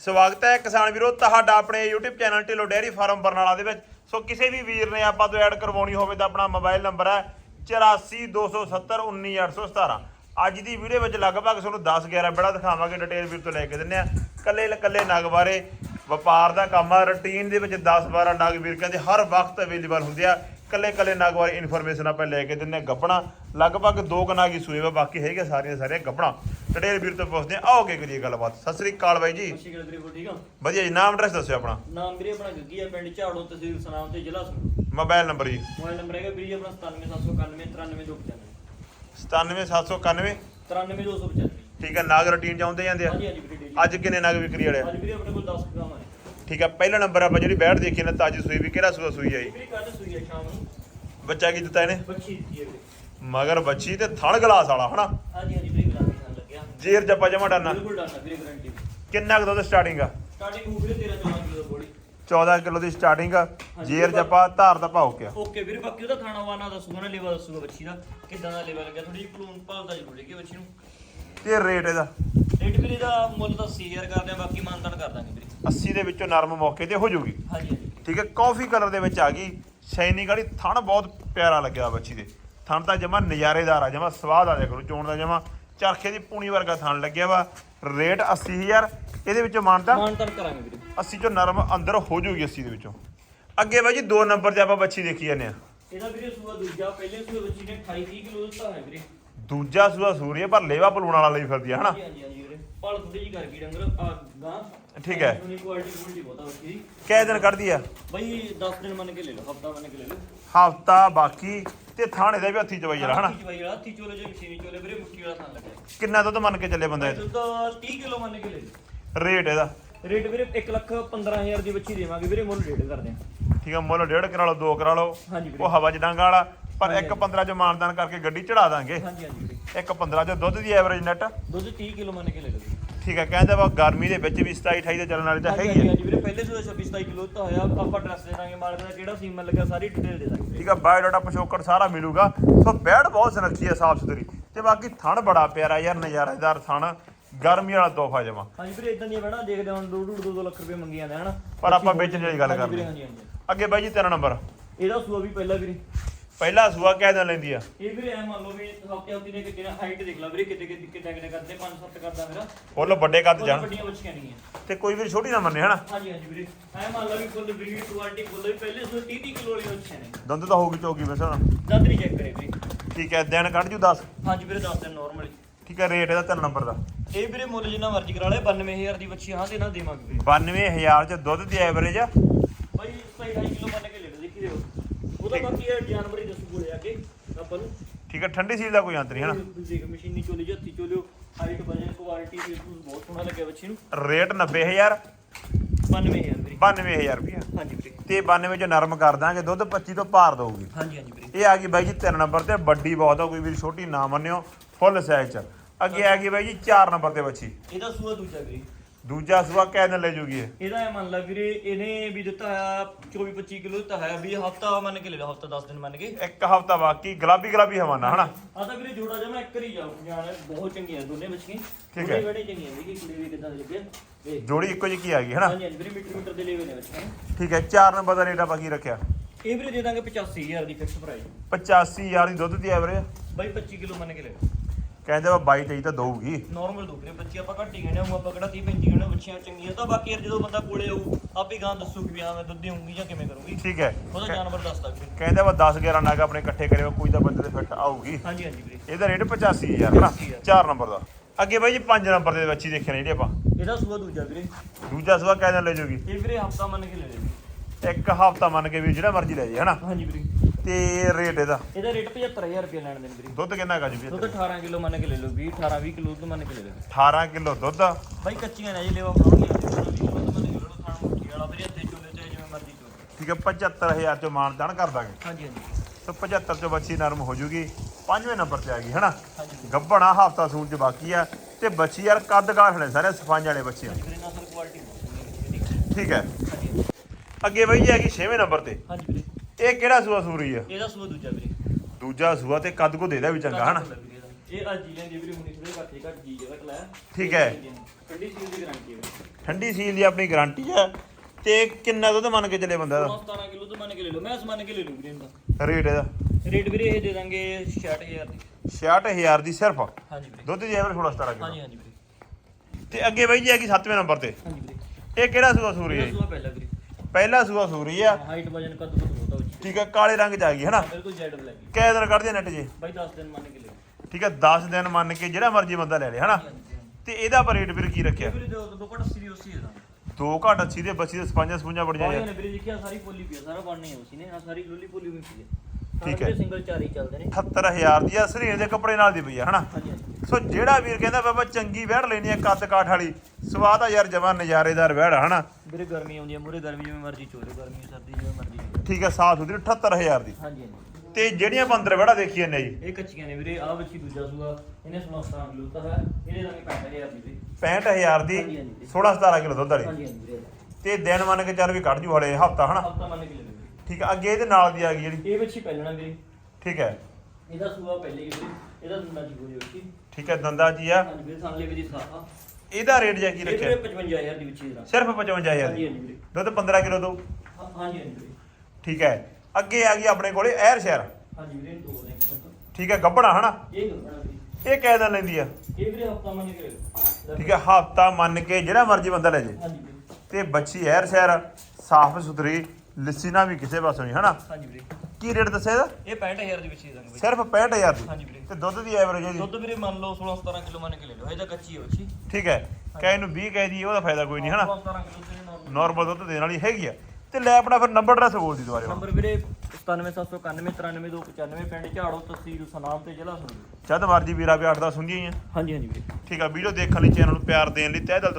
ਸਵਾਗਤ ਹੈ ਕਿਸਾਨ ਵੀਰੋ, ਤੁਹਾਡਾ ਆਪਣੇ YouTube channel Dhillon dairy farm Barnala ਦੇ ਵਿੱਚ। ਸੋ ਕਿਸੇ ਵੀ ਵੀਰ ਨੇ ਆਪਾਂ ਤੋਂ ਐਡ ਕਰਵਾਉਣੀ ਹੋਵੇ ਤਾਂ ਆਪਣਾ ਮੋਬਾਈਲ ਨੰਬਰ ਹੈ 8427191817 ਅੱਜ ਦੀ ਵੀਡੀਓ ਵਿੱਚ ਲਗਭਗ ਤੁਹਾਨੂੰ 10 11 ਬੜਾ ਦਿਖਾਵਾਂਗੇ ਡਿਟੇਲ ਵੀਰ ਤੋਂ ਲੈ ਕੇ ਦਿੰਨੇ ਆ ਕੱਲੇ ਕੱਲੇ ਨਗ ਬਾਰੇ, ਵਪਾਰ ਦਾ ਕੰਮ ਆ ਰੁਟੀਨ ਦੇ ਵਿੱਚ 10 12 ਨਗ ਵੀਰ ਕਹਿੰਦੇ ਹਰ ਵਕਤ ਅਵੇਲੇਬਲ ਹੁੰਦੇ ਆ। ਕੱਲੇ ਕੱਲੇ ਨਗ ਬਾਰੇ ਇਨਫੋਰਮੇਸ਼ਨ ਆਪਾਂ ਲੈ ਕੇ ਦਿੰਨੇ ਆ ਗੱਬਣਾ ਲਗਭਗ ਦੋ ਕੁ ਨਗ ਹੀ ਸੂਏ ਵਾ ਬਾਕੀ ਹੈਗੇ ਸਾਰੀਆਂ ਸਾਰੀਆਂ ਗੱਬਣਾ ਡਿਟੇਲ ਵੀਰ ਤੋਂ ਪੁੱਛਦੇ ਆ ਆਓਗੇ ਕਰੀਏ ਗੱਲਬਾਤ। ਸਤਿ ਸ੍ਰੀ ਅਕਾਲ ਬਾਈ ਜੀ। ਸਤਿ ਸ਼੍ਰੀ ਅਕਾਲ ਵੀਰੇ ਹੋਰ ਠੀਕ ਆ ਵਧੀਆ ਜੀ ਨਾਮ ਐਡਰੈਸ ਦੱਸਿਓ ਆਪਣਾ। ਨਾਮ ਵੀਰੇ ਆਪਣਾ ਗੱਗੀ ਆ ਪਿੰਡ ਝਾੜੋ ਤਹਿਸੀਲ ਸਨਾਮ ਤੇ ਜ਼ਿਲ੍ਹਾ ਸੰਗਰੂਰ। ਮੋਬਾਈਲ ਨੰਬਰ ਜੀ। ਮੋਬਾਈਲ ਨੰਬਰ ਹੈਗਾ ਵੀਰੇ ਆਪਣਾ 97791 97791 93295 93295 ਠੀਕ ਹੈ ਨਾਗ ਰੁਟੀਨ ਚ ਆਉਂਦੇ ਜਾਂਦੇ ਆ? ਹਾਂਜੀ ਹਾਂਜੀ ਵੀਰੇ ਡੇਲੀ। ਅੱਜ ਕਿੰਨੇ ਨਗ ਵਿਕਰੀ ਵਾਲੇ ਆ? ਅੱਜ ਵੀਰੇ ਆਪਣੇ ਕੋਲ 10 ਗ੍ਰਾਮ ਹੈ ਠੀਕ ਹੈ ਪਹਿਲਾ ਨੰਬਰ ਆਪਾਂ ਜਿਹੜੀ ਬੈਠ ਦੇਖੀ ਨਾ ਤਾਜੀ ਸੂਈ ਵੀ ਕਿਹੜਾ ਸੂਆ ਸੂਈ ਆਈ ਵੀਰੇ ਕੱਲ ਸੂਈ ਆ ਸ਼ਾਮ ਨੂੰ। ਬੱਚਾ ਕੀ ਦਿੱਤਾ ਇਹਨੇ? ਬੱਚੀ ਦਿੱਤੀ ਹੈ ਵੀਰੇ। ਮਗਰ ਬੱਚੀ ਤੇ ਥਣ ਗਲਾਸ ਵਾਲਾ ਹਨਾ? ਹਾਂਜੀ ਹਾਂਜੀ ਵੀਰੇ ਗ੍ਰਾਮ ਨਾਲ ਲੱਗਿਆ। ਜੇਰ ਜੱਪਾ ਜਮਾ ਡਾਨਾ। ਬਿਲਕੁਲ ਡਾਟਾ ਵੀਰੇ ਗਾਰੰਟੀ ਕਿੰਨਾ ਕੁ ਦੁੱਧ ਸਟਾਰਟਿੰਗ ਆ? ਸਟਾਰਟਿੰਗ ਹੋ ਵੀਰੇ 13 14 ਕਿਲੋ ਬੋੜੀ 14 ਕਿਲੋ ਦੀ ਸਟਾਰਟਿੰਗ ਆ। ਜੇਰ ਜੱਪਾ ਧਾਰ ਦਾ ਭਾਉ ਕਿਆ ਓਕੇ ਵੀਰੇ ਬਾਕੀ ਉਹਦਾ ਖਾਣਾ ਵਾਣਾ ਦੱਸੂਗਾ ਨਾ ਲੇਵਾ ਦੱਸੂਗਾ ਬੱਚੀ ਦਾ ਕਿੱਦਾਂ ਦਾ ਲੇਵਾ ਲੱਗਿਆ। ਥੋੜੀ ਪਲੂਨ ਭਾਲਦਾ ਜ਼ਰੂਰ ਹੈ ਕਿ ਬੱਚੀ ਨੂੰ। ਤੇ ਰੇਟ ਇਹਦਾ? ਰੇਟ ਵੀਰੇ ਦਾ ਮੁੱਲ ਤਾਂ 8000 ਕਰਦੇ ਆ ਬਾਕੀ ਮਾਨਤਾਨ ਕਰ ਦਾਂਗੇ ਵੀਰੇ। 80 ਦੇ ਵਿੱਚੋਂ ਨਰਮ ਮੌਕੇ ਤੇ ਹੋ ਜਾਊਗੀ। ਹਾਂਜੀ ਠੀਕ ਹੈ ਕਾਫੀ ਕਲਰ ਦੇ ਵਿੱਚ ਆ ਗਈ। ਸ਼ਾਈਨਿੰਗ ਵਾਲੀ ਥਣ ਬਹੁਤ ਪਿਆਰਾ ਲੱਗਿਆ ਬੱਚੀ ਦੇ। ਥਣ ਤਾਂ ਜਮਾ ਨਜ਼ਾਰੇਦਾਰ ਆ ਜਮਾ ਸਵਾਦ ਆ ਜਾ ਕਰੂ ਚੋਣ ਦਾ ਜਮਾ। ਚਰਖੇ ਦੀ ਪੂਣੀ ਵਰਗਾ ਥਣ ਲੱਗਿਆ ਵਾ। ਰੇਟ 80000 ਇਹਦੇ ਵਿੱਚੋਂ ਮਾਨਤਾ? ਮਾਨਤਾਨ ਕਰਾਂਗੇ ਵੀਰੇ। 80 ਚੋਂ ਨਰਮ ਅੰਦਰ ਹੋ ਜਾਊਗੀ 80 ਦੇ ਵਿੱਚੋਂ। ਅੱਗੇ ਬਾਈ ਜੀ 2 ਨੰਬਰ ਤੇ ਆਪਾਂ ਬੱਚੀ ਦੇਖੀ ਜਾਂਦੇ ਆ ਇਹਦਾ ਵੀਰੇ ਸੂਆ ਦੂਜਾ ਪਹਿਲੇ ਸੂਏ ਬੱਚੀ ਨੇ 28 30 ਕਿਲੋ ਦਿੱਤਾ ਹੈ ਵੀਰੇ। ਦੂਜਾ ਸੂਆ ਸੂਰੀ ਹੈ ਪਰ ਲੇਵਾ ਪਲੂਣ ਵਾਲਾ ਲਈ ਫਿਰਦੀ ਹੈ ਹਨਾ? ਹਾਂਜੀ ਹਾਂਜੀ। ਪਾਲ ਥੋੜੀ ਜੀ ਕਰ ਗਈ ਡੰਗਰ ਆ ਗਾਂ। ਠੀਕ ਹੈ। ਸੁਣੀ ਕੁਆਲਿਟੀ ਕੁਆਲਿਟੀ ਬਹੁਤਾ ਬੱਚੀ ਦੀ। ਕਿਹ ਦਿਨ ਕੱਢਦੀ ਆ? ਬਈ 10 ਦਿਨ ਮੰਨ ਕੇ ਲੈ ਲਓ ਹਫਤਾ ਮੰਨ ਕੇ ਲੈ ਲਓ। ਹਫਤਾ ਬਾਕੀ ਤੇ ਥਾਣੇ ਦਾ ਵੀ ਹੱਥੀ ਚਵਾਈ ਵਾਲਾ ਹਨਾ? ਹੱਥੀ ਚਵਾਈ ਵਾਲਾ ਹੱਥੀ ਚੋਲੇ ਜੋ ਮਸ਼ੀਨੀ ਚੋਲੇ ਵੀਰੇ ਮੁੱਠੀ ਵਾਲਾ ਥਾਂ ਲੱਗਿਆ। ਕਿੰਨਾ ਦੁੱਧ ਮੰਨ ਕੇ ਚੱਲੇ ਬੰਦਾ ਇਹ ਦੁੱਧ 30 ਕਿਲੋ ਮੰਨ ਕੇ ਲੈ ਲਓ। ਰੇਟ ਇਹਦਾ। ਰੇਟ ਵੀਰੇ 1 ਲੱਖ 15000 ਦੀ ਬੱਚੀ ਦੇਵਾਂਗੇ ਵੀਰੇ ਮੁੱਲ ਰੇਟ ਕਰਦੇ ਆ। ਠੀਕ ਆ ਮੁੱਲ ਡੇਢ ਕਰਾ ਲਓ ਦੋ ਕਰਾ ਲਓ। ਹਾਂਜੀ ਵੀਰੇ। ਉਹ ਹਵਾ ਚ ਡਾਂਗਾ ਵਾਲਾ ਪਰ ਇੱਕ 15 ਚ ਮਾਨਦਾਨ ਕਰਕੇ ਗੱਡੀ ਚੜਾ ਦਾਂਗੇ। ਹਾਂਜੀ ਹਾਂਜੀ ਵੀਰੇ ਇੱਕ 15 ਚ ਦੁੱਧ ਦੀ ਐਵਰੇਜ ਨੈਟ ਦੁੱਧ 30 ਕਿਲੋ ਮੰਨ ਕੇ ਲੈ ਲਓ। ਠੀਕ ਹੈ ਕਹਿੰਦੇ ਵਾ ਗਰਮੀ ਦੇ ਵਿੱਚ ਵੀ 27 28 ਦੇ ਚੱਲਣ ਵਾਲੀ ਤਾਂ ਹੈਗੀ ਹੈ ਹਾਂਜੀ ਵੀਰੇ ਪਹਿਲੇ ਸੂਏ 26 27 ਕਿਲੋ ਤਾਂ ਹੋਇਆ ਆਪਾਂ ਐਡਰੈਸ ਦੇ ਦਾਂਗੇ ਮਾਲਕ ਦਾ ਕਿਹੜਾ ਸੀਮਨ ਲੱਗਾ ਸਾਰੀ ਡਿਟੇਲ ਦੇ ਦਾਂਗੇ। ਠੀਕ ਆ ਬਾਇਓਡਾਟਾ ਪਿਛੋਕੜ ਸਾਰਾ ਮਿਲੂਗਾ। ਸੋ ਬੈੜ ਬਹੁਤ ਸੁਨੱਖੀ ਹੈ ਸਾਫ਼ ਸੁਥਰੀ। ਤੇ ਬਾਕੀ ਥਣ ਬੜਾ ਪਿਆਰਾ ਯਾਰ ਨਜ਼ਾਰੇਦਾਰ ਥਣ। ਗਰਮੀ ਵਾਲਾ ਤੋਹਫਾ ਜਮਾ। ਹਾਂਜੀ ਵੀਰੇ ਇਦਾਂ ਦੀਆਂ ਬਣਾ ਦੇਖਦੇ ਹਾਂ 2 2 2 ਲੱਖ ਰੁਪਏ ਮੰਗੀ ਜਾਂਦੇ ਹਨਾ? ਪਰ ਆਪਾਂ ਵੇਚਣ ਵਾਲੀ ਗੱਲ ਹਾਂਜੀ ਕਰਦੇ ਵੀਰੇ, ਹਾਂ ਹਾਂਜੀ ਹਾਂਜੀ। ਅੱਗੇ ਬਾਈ ਜੀ ਤੇਰਾ ਨੰਬਰ ਇਹਦਾ ਸੂਆ ਵੀ ਪਹਿਲਾਂ ਵੀਰੇ। ਪਹਿਲਾ ਸੂਆ ਕਹਿ ਦਿਨ ਲੈਂਦੀ ਆ? ਇਹ ਵੀਰੇ ਐ ਮੰਨ ਲਓ ਵੀ ਹਫ਼ਤੇ ਹਫ਼ਤੇ ਨੇ ਕਿਤੇ ਹਾਈਟ ਦੇਖ ਲਾ ਵੀਰੇ ਕਿਤੇ ਕਿਤੇ ਕਿਤੇ ਕਿਤੇ ਕਰਦੇ 5 7 ਕਰਦਾ ਮੇਰਾ ਫੁੱਲ ਵੱਡੇ ਕੱਦ ਜਾਣ। ਵੱਡੀਆਂ ਬੱਚੀਆਂ ਨਹੀਂ ਹੈ ਤੇ ਕੋਈ ਵੀ ਛੋਟੀ ਨਾ ਮੰਨੇ ਹਨਾ? ਹਾਂਜੀ ਹਾਂਜੀ ਵੀਰੇ। ਐ ਮੰਨ ਲਓ ਵੀ ਫੁੱਲ ਬਰੀਡ ਕੁਆਲਿਟੀ ਫੁੱਲ ਵੀ ਪਹਿਲੇ ਸੂਏ 30 30 ਕਿਲੋ ਵਾਲੀਆਂ ਬੱਚੀਆਂ ਨੇ। ਦੰਦ ਤਾਂ ਹੋਊਗੀ ਚੌਕੀ ਵੈਸੇ ਨਾ ਦੰਦ ਨਹੀਂ ਚੈੱਕ ਕਰੇ ਵੀਰੇ। ਠੀਕ ਹੈ ਦਿਨ ਕੱਢ ਜੂ 10 ਹਾਂਜੀ ਵੀਰੇ ਦੱਸ ਦਿਨ ਨਾਰਮਲੀ ਠੀਕ ਹੈ ਰੇਟ ਇਹਦਾ ਤਿੰਨ ਨੰਬਰ ਦਾ। ਇਹ ਵੀਰੇ ਮੁੱਲ ਜਿੰਨਾ ਮਰਜ਼ੀ ਕਰਾ ਲੈ 92000 ਦੀ ਬੱਚੀ ਹਾਂ ਤੇ ਇਹਨਾਂ ਦੇਵਾਂਗੇ ਵੀਰੇ। 92000 ਚ ਦੁੱਧ ਦੀ ਐਵਰੇਜ ਆ। ਭਾਈ 2.5 ਕਿਲੋ ਮੰਨ ਕੇ ਲੈ ਲਓ ਦੇਖੀ ਦਿਓ ਉਹਦਾ ਬਾਕੀ ਇਹ ਜਾਨਵਰ ਆ ਆਪਾਂ ਨੂੰ। ਠੀਕ ਹੈ ਠੰਡੀ ਸੀਲ ਦਾ ਕੋਈ ਅੰਤ ਨਹੀਂ ਹਨਾ ਦੇਖ ਮਸ਼ੀਨੀ ਚੋਲੀ ਜਾਂ ਹੱਥੀ ਚੋਲਿਓ ਹਾਈਟ ਵਜਨ ਕੁਆਲਿਟੀ ਤੇ ਬਹੁਤ ਸੋਹਣਾ ਲੱਗਿਆ ਬੱਚੀ ਨੂੰ। ਰੇਟ 90000 92000 ਵੀਰੇ। 92000 ਰੁਪਇਆ ਹਾਂਜੀ ਵੀਰੇ। ਤੇ 92 ਚ ਨਰਮ ਕਰ ਦਾਂਗੇ ਦੁੱਧ 25 ਤੋਂ ਪਾਰ ਦਊਗੀ। ਹਾਂਜੀ ਹਾਂਜੀ ਵੀਰੇ। ਇਹ ਆ ਗਈ ਬਾਈ ਜੀ ਤਿੰਨ ਨੰਬਰ ਤੇ ਵੱਡੀ ਬਹੁਤ ਆ ਕੋਈ ਵੀ ਛੋਟੀ ਨਾ ਮੰਨਿਓ ਫੁੱਲ ਸਾਈਜ਼ ਚ। ਅੱਗੇ ਆ ਗਈ ਬਾਈ ਜੀ 4 ਨੰਬਰ ਤੇ ਬੱਚੀ। ਇਹਦਾ ਸੂਆ ਦੂਜਾ ਵੀਰੇ। ਦੂਜਾ ਸੂਆ ਦਿਨ ਲੈ ਜੂਗੀ ਇਹ। ਇਹਦਾ ਇਹ ਮੰਨ ਲਾ ਵੀਰੇ ਇਹਨੇ ਵੀ ਦਿੱਤਾ ਹੈ 24 25 ਕਿਲੋ ਦਿੱਤਾ ਹੈ ਵੀ ਹਫਤਾ ਮੰਨ ਕੇ ਲੈ ਲਓ ਹਫਤਾ 10 ਦਿਨ ਮੰਨ ਕੇ। ਇੱਕ ਹਫਤਾ ਬਾਕੀ ਗੁਲਾਬੀ ਗੁਲਾਬੀ ਹਵਾਨਾ ਹਨਾ? ਆ ਤਾਂ ਵੀਰੇ ਜੋੜਾ ਜਮਾ ਇੱਕ ਹੀ ਜਾਊ ਜਾਨ ਬਹੁਤ ਚੰਗੀਆਂ ਦੋਨੇ ਬੱਚੀਆਂ ਠੀਕ ਹੈ। ਬੜੇ ਚੰਗੀਆਂ ਕਿ ਕੁੜੀ ਵੀ ਕਿਦਾਂ ਲੱਗੇ ਵੇਖ ਜੋੜੀ ਇੱਕੋ ਜਿਹੀ ਕੀ ਆ ਗਈ ਹਨਾ? ਹਾਂਜੀ ਹਾਂਜੀ ਵੀਰੇ ਮੀਟਰ ਮੀਟਰ ਦੇ ਲੈਵੇ ਨੇ ਬੱਚੀਆਂ ਠੀਕ ਹੈ 4 ਨੰਬਰ ਦਾ ਰੇਟ ਆਪਾਂ ਕੀ ਰੱਖਿਆ? ਇਹ ਵੀਰੇ ਦੇ ਦਾਂਗੇ 85000 ਦੀ ਫਿਕਸ ਪ੍ਰਾਈਸ 85000 ਦੀ ਦੁੱਧ ਦੀ ਐਵਰੇਜ ਬਾਈ 25 ਕਿਲੋ ਮੰਨ ਕੇ ਲੈ ਲਓ। ਕਹਿੰਦੇ ਵਾ 22 23 ਤਾਂ ਦਊਗੀ। ਨਾਰਮਲ ਦੋ ਵੀਰੇ ਬੱਚੇ ਆਪਾਂ ਘੱਟ ਹੀ ਕਹਿੰਦੇ ਹਾਂ ਆਪਾਂ ਕਿਹੜਾ 30 35 ਕਹਿੰਦੇ ਬੱਚੀਆਂ ਚੰਗੀਆਂ। ਤਾਂ ਬਾਕੀ ਯਾਰ ਜਦੋਂ ਬੰਦਾ ਕੋਲੇ ਆਊ ਆਪੇ ਗਾਂ ਦੱਸੂਗੀ ਵੀ ਹਾਂ ਮੈਂ ਦੁੱਧ ਦੇਵਾਂਗੀ ਜਾਂ ਕਿਵੇਂ ਕਰੂੰਗੀ। ਠੀਕ ਹੈ। ਉਹਦਾ ਜਾਨਵਰ ਦੱਸਦਾ ਵੀਰੇ ਕਹਿੰਦੇ ਵਾ 10 11 ਨਗ ਆਪਣੇ ਇਕੱਠੇ ਕਰਿਓ ਕੋਈ ਤਾਂ ਬੰਦੇ ਦੇ ਫਿੱਟ ਆਊਗੀ। ਹਾਂਜੀ ਹਾਂਜੀ ਵੀਰੇ। ਇਹਦਾ ਰੇਟ 85000 ਹਨਾ? 85,000 4 ਨੰਬਰ ਦਾ। ਅੱਗੇ ਬਾਈ ਜੀ 5 ਨੰਬਰ ਦੇ ਬੱਚੀ ਦੇਖੇ ਨੇ ਜਿਹੜੇ ਆਪਾਂ। ਇਹਦਾ ਸੂਆ ਦੂਜਾ ਵੀਰੇ। ਦੂਜਾ ਸੂਆ ਕਹਿ ਦਿਨ ਲੈ ਜੂਗੀ? ਇਹ ਵੀਰੇ ਹਫਤਾ ਮੰਨ ਕੇ ਲੈ ਲੈ। ਇੱਕ ਹਫਤਾ ਮੰਨ ਕੇ ਵੀ ਜਿਹੜਾ ਮਰਜ਼ੀ ਲੈ ਜੇ ਹਨਾ? ਹਾਂਜੀ ਵੀਰੇ। ਤੇ ਰੇਟ ਇਹਦਾ। ਇਹਦਾ ਰੇਟ 75000 ਰੁਪਏ ਲੈਣ ਦੇਣ ਵੀਰੇ। ਦੁੱਧ ਕਿੰਨਾ ਕਾ ਜੀ ਦੁੱਧ 18 ਕਿਲੋ ਮੰਨ ਕੇ ਲੈ ਲਓ 20 18 20 ਕਿਲੋ ਦੁੱਧ ਮੰਨ ਕੇ ਲੈ ਲਓ 18 ਕਿਲੋ ਦੁੱਧ? ਬਾਈ ਕੱਚੀਆਂ ਨੇ ਜੀ ਲੈਵਾ ਬਣਾਉਣੀਆਂ ਦੁੱਧ ਮੰਨ ਕੇ ਲੈ ਲਓ ਖਾਣ ਮੁੱਠੀ ਵਾਲਾ ਵੀਰੇ ਹੱਥੇ ਚੋਲੇ ਤੇ ਜਿਵੇਂ ਮਰਜ਼ੀ ਚੋ ਠੀਕ ਹੈ 75000 ਚੋਂ ਮਾਨਦਾਨ ਕਰ ਦਾਂਗੇ। ਹਾਂਜੀ ਹਾਂਜੀ। ਸੋ 75 ਚੋਂ ਬੱਚੀ ਨਰਮ ਹੋ ਜੂਗੀ ਪੰਜਵੇਂ ਨੰਬਰ ਤੇ ਆ ਗਈ ਹਨਾ? ਹਾਂਜੀ ਗੱਬਣਾ ਹਫਤਾ ਸੂਣ ਚ ਬਾਕੀ ਆ ਤੇ ਬੱਚੀ ਯਾਰ ਕੱਦ ਕਾਠ ਨੇ ਸਾਰੇ ਸਫਾਈਆਂ ਵਾਲੇ ਬੱਚੇ ਆ। ਠੀਕ ਹੈ। ਅੱਗੇ ਬਈ ਜੀ ਹੈਗੀ 6ਵੇਂ ਨੰਬਰ ਤੇ। ਹਾਂਜੀ ਵੀਰੇ। ਇਹ ਕਿਹੜਾ ਸੂਆ ਸੂਰੀ ਆ? ਇਹਦਾ ਸੂਆ ਦੂਜਾ ਵੀਰੇ। ਦੂਜਾ ਸੂਆ ਤੇ ਕੱਦ ਕੋ ਦੇਦਾ ਵੀ ਚੰਗਾ ਹਨਾ? ਇਹ ਅੱਜ ਜੀ ਲੈਂਦੀ ਵੀਰੇ ਹੁਣੀ ਥੋੜੇ ਘੱਟ ਹੀ ਘੱਟ ਜੀ ਜਗ੍ਹਾ ਲਾਇਆ ਠੀਕ ਹੈ। ਠੰਡੀ ਸੀਲ ਦੀ ਗਾਰੰਟੀ ਹੈ ਠੰਡੀ ਸੀਲ ਦੀ ਆਪਣੀ ਗਾਰੰਟੀ ਹੈ ਤੇ ਕਿੰਨਾ ਦੁੱਧ ਮੰਨ ਕੇ ਚੱਲੇ ਬੰਦਾ ਇਹਦਾ? 17 ਕਿਲੋ ਤੋਂ ਮੰਨ ਕੇ ਲੈ ਲਓ। ਮੈਂ ਮੰਨ ਕੇ ਲੈ ਲੂ ਵੀਰੇ ਇਹਦਾ ਰੇਟ ਇਹਦਾ? ਰੇਟ ਵੀਰੇ ਇਹ ਦੇ ਦਾਂਗੇ 66000 ਦੀ। 66000 ਦੀ ਸਿਰਫ? ਹਾਂਜੀ ਵੀਰੇ। ਦੁੱਧ ਦੀ ਐਵਰੇਜ 16 17 ਕਿਲੋ। ਹਾਂਜੀ ਹਾਂਜੀ ਵੀਰੇ। ਤੇ ਅੱਗੇ ਬਾਈ ਜੀ ਹੈਗੀ 7ਵੇਂ ਨੰਬਰ ਤੇ? ਹਾਂਜੀ ਵੀਰੇ। ਇਹ ਕਿਹੜਾ ਸੂਆ ਸੂਰੀ ਹੈ? ਪਹਿਲਾ ਵੀਰੇ। ਪਹਿਲਾ ਸੂਆ ਸੂਰੀ ਆ। ਹਾਈਟ ਵਜਨ ਕੱਦ ਕੁੱਦ ਬਹੁਤਾ ਵਿੱਚ ਠੀਕ ਹੈ ਕਾਲੇ ਰੰਗ ਚ ਆ ਗਈ ਹੈ ਨਾ ਬਿਲਕੁਲ ਜੈਡ ਬਲੈਕ ਕਿਹ ਦਿਨ ਕੱਢਦੇ ਨੈਟ ਜੀ? ਬਾਈ 10 ਦਿਨ ਮੰਨ ਕੇ ਲੈ ਲਓ। ਠੀਕ ਹੈ 10 ਦਿਨ ਮੰਨ ਕੇ ਜਿਹੜਾ ਮਰਜ਼ੀ ਬੰਦਾ ਲੈ ਲੇ ਹਨਾ? ਤੇ ਇਹਦਾ ਪਰ ਰੇਟ ਵੀਰ ਕੀ ਰੱਖਿਆ? ਵੀਰੇ ਦੋ ਦੋ ਘਟ ਸੀ ਉਸੇ ਦਾ ਦੋ ਘੱਟ ਅੱਛੀ ਦੇ ਬੱਚੀ ਦੇ ਸਪੰਜਾਂ ਸਪੰਜਾਂ ਬੜੀਆਂ ਬਾਈ ਯਾਰ ਨੇ ਵੀਰੇ ਦੇਖਿਆ ਸਾਰੀ ਪੋਲੀ ਪਈ ਆ, ਸਾਰਾ ਬਣਨੀ ਹੈ ਉਸੇ ਨੇ ਆ ਸਾਰੀ ਲੁੱਲੀ ਪੋਲੀ ਵੀ ਪਈ ਠੀਕ ਹੈ। ਸਿੰਗਲ ਚਾਰ ਹੀ ਚੱਲਦੇ ਨੇ। 78000 ਦੀ ਆ ਸਰੀਰ ਦੇ ਕੱਪੜੇ ਨਾਲ ਦੀ ਪਈ ਆ ਹਨਾ? ਸੋ ਜਿਹੜਾ ਵੀਰ ਕਹਿੰਦਾ ਬਾਬਾ ਚੰਗੀ ਵਹਿੜ ਲੈਣੀ ਆ ਕੱਦ ਕਾਠ ਵਾਲੀ ਸਵਾਦ ਆ ਯਾਰ ਜਮਾਂ ਨਜ਼ਾਰੇਦਾਰ ਵਹਿੜ ਆ ਹਨਾ? ਵੀਰੇ ਗਰਮੀ ਆਉਂਦੀ ਹੈ ਮੂਰੇ ਗਰਮੀ ਜਿਵੇਂ ਮਰਜ਼ੀ ਚੋਲੇ ਗਰਮੀ ਸਰਦੀ ਜਿਵੇਂ ਮਰਜ਼ੀ। ਠੀਕ ਹੈ ਸਾਫ਼ ਸੁਥਰੀ 78000 ਦੀ। ਹਾਂਜੀ ਹਾਂਜੀ। ਤੇ ਜਿਹੜੀਆਂ ਬੰਦਰ ਵਹਿੜਾ ਦੇਖੀ ਜਾਂਦੇ ਜੀ। ਇਹ ਕੱਚੀਆਂ ਨੇ ਵੀਰੇ ਆਹ ਬੱਚੀ ਦੂਜਾ ਸੂਆ ਇਹਨੇ 16 17 ਕਿਲੋ ਹੈ ਇਹਦੇ ਦਾਂਗੇ 65000 ਦੀ ਵੀਰੇ। 65000 ਦੀ ਹਾਂਜੀ, ਹਾਂਜੀ। 16 17 ਕਿਲੋ ਦੁੱਧ ਵਾਲੀ। ਹਾਂਜੀ ਹਾਂਜੀ ਵੀਰੇ। ਤੇ ਦਿਨ ਮੰਨ ਕੇ ਚੱਲ ਵੀ ਕੱਢ ਜੂ ਹਲੇ ਹਫਤਾ ਹਨਾ? ਹਫਤਾ ਮੰਨ ਕੇ ਲੈ ਲਓ ਵੀਰੇ। ਠੀਕ ਹੈ ਅੱਗੇ ਇਹਦੇ ਨਾਲ ਦੀ ਆ ਗਈ ਜਿਹੜੀ। ਇਹ ਬੱਚੀ ਪਹਿਲਣਾ ਵੀਰੇ। ਠੀਕ ਹੈ ਇਹਦਾ ਸੂਆ ਪਹਿਲੇ ਹੀ ਵੀਰੇ। ਇਹਦਾ ਦੰਦਾ ਜੀ ਹੋਈ ਬੱਚੀ ਠੀਕ ਹੈ ਦੰਦਾ ਜੀ ਆ। ਹਾਂਜੀ ਵੀਰੇ ਸਾਹਮਣੇ ਵੀਰੇ ਸਾਫਾ ਇਹਦਾ ਰੇਟ ਜਿਆ ਕੀ ਇਹ ਰੱਖਿਆ? ਵੀਰੇ 55000 ਦੀ ਬੱਚੀ ਦਾ ਸਿਰਫ 55000 ਹਾਂਜੀ ਦੀ। ਹਾਂਜੀ ਵੀਰੇ। ਦੁੱਧ 15 ਕਿਲੋ ਦੋ। ਹਾਂ- ਹਾਂਜੀ ਹਾਂਜੀ ਵੀਰੇ। ਠੀਕ ਹੈ। ਅੱਗੇ ਆ ਗਈ ਆਪਣੇ ਕੋਲੇ ਐਰ ਸ਼ਹਿਰ। ਹਾਂਜੀ ਵੀਰੇ ਦੋ ਨੇ ਠੀਕ ਹੈ ਗੱਬਣਾ ਹਨਾ? ਇਹ ਗੱਬਣਾ ਵੀਰੇ। ਇਹ ਕਿਹ ਦਿਨ ਲੈਂਦੀ ਆ। ਇਹ ਵੀਰੇ ਹਫਤਾ ਮੰਨ ਕੇ ਠੀਕ ਹੈ ਹਫਤਾ ਮੰਨ ਕੇ ਜਿਹੜਾ ਮਰਜ਼ੀ ਬੰਦਾ ਲੈ ਜੇ। ਤੇ ਬੱਚੀ ਐਰ ਸ਼ਹਿਰ ਸਾਫ਼ ਸੁਥਰੀ ਲੱਸੀ ਨਾ ਵੀ ਕਿਸੇ ਪਾਸੋਂ ਨਹੀਂ ਹਨਾ? ਹਾਂਜੀ ਵੀਰੇ। ਕੀ ਰੇਟ ਦੱਸਿਆ ਇਹਦਾ? ਇਹ 65000 ਦੀ ਬੱਚੀ ਦਾਂਗੇ ਵੀਰੇ ਸਿਰਫ 65000 ਦੀ। ਹਾਂਜੀ ਵੀਰੇ। ਤੇ ਦੁੱਧ ਦੀ ਐਵਰੇਜ ਇਹਦੀ ਦੁੱਧ ਵੀਰੇ ਮੰਨ ਲਓ 16 17 ਕਿਲੋ ਮੰਨ ਕੇ ਲੈ ਲਓ ਇਹ ਤਾਂ ਕੱਚੀ ਹੈ ਬੱਚੀ। ਠੀਕ ਹੈ। ਕਹੇ ਨੂੰ 20 ਕਹਿ ਦੀ ਉਹਦਾ ਫਾਇਦਾ ਕੋਈ ਨਹੀਂ ਹਨਾ? 17 ਕਿਲੋ ਤੇ ਨਾਰਮਲ ਨਾਰਮਲ ਦੁੱਧ ਦੇਣ ਵਾਲੀ ਹੈਗੀ ਆ। ਤੇ ਲੈ ਆਪਣਾ ਫਿਰ ਨੰਬਰ ਐਡਰੈਸ ਬੋਲ ਦੀ ਦੁਬਾਰੇ ਹੁਣ ਨੰਬਰ ਵੀਰੇ 97791 93295 ਪਿੰਡ ਝਾੜੋ ਤਹਿਸੀਲ ਸਨਾਮ ਤੇ ਜ਼ਿਲ੍ਹਾ ਸੰਗਰੂਰ। ਜਦ ਮਰਜ਼ੀ ਵੀਰਾ ਵੀ 8 ਦਾ ਸੁਣੀਆਂ ਹੀ ਆ। ਹਾਂਜੀ ਹਾਂਜੀ ਵੀਰੇ। ਠੀਕ ਆ ਵੀਡੀਓ ਦੇਖਣ ਲਈ ਚੈਨਲ ਨੂੰ ਪਿਆਰ ਦੇਣ ਲਈ ਤਹਿ ਦਿਲ ਤੋਂ